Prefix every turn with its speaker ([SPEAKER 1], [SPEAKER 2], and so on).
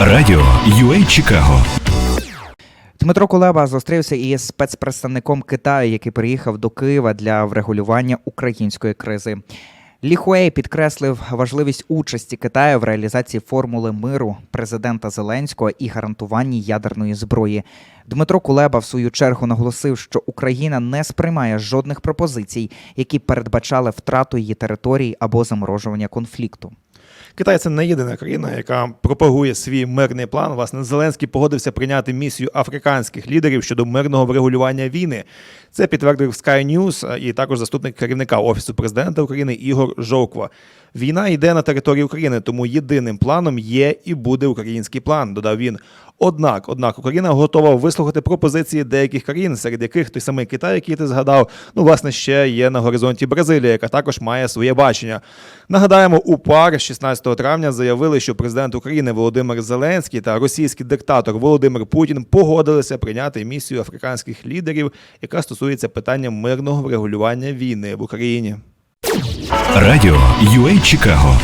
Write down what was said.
[SPEAKER 1] Радіо UA Чикаго
[SPEAKER 2] Дмитро Кулеба зустрівся із спецпредставником Китаю, який приїхав до Києва для врегулювання української кризи. Лі Хуей підкреслив важливість участі Китаю в реалізації формули миру президента Зеленського і гарантуванні ядерної зброї. Дмитро Кулеба в свою чергу наголосив, що Україна не сприймає жодних пропозицій, які передбачали втрату її територій або заморожування конфлікту.
[SPEAKER 3] Китай це не єдина країна, яка пропагує свій мирний план. Власне, Зеленський погодився прийняти місію африканських лідерів щодо мирного врегулювання війни. Це підтвердив Sky News і також заступник керівника офісу президента України Ігор Жовква. Війна йде на території України, тому єдиним планом є і буде український план. Додав він. Однак, однак, Україна готова вислухати пропозиції деяких країн, серед яких той самий Китай, який ти згадав, ну власне ще є на горизонті Бразилія, яка також має своє бачення. Нагадаємо, УПАР 16 травня заявили, що президент України Володимир Зеленський та російський диктатор Володимир Путін погодилися прийняти місію африканських лідерів, яка стосується питання мирного врегулювання війни в Україні.
[SPEAKER 1] Радіо UA Чикаго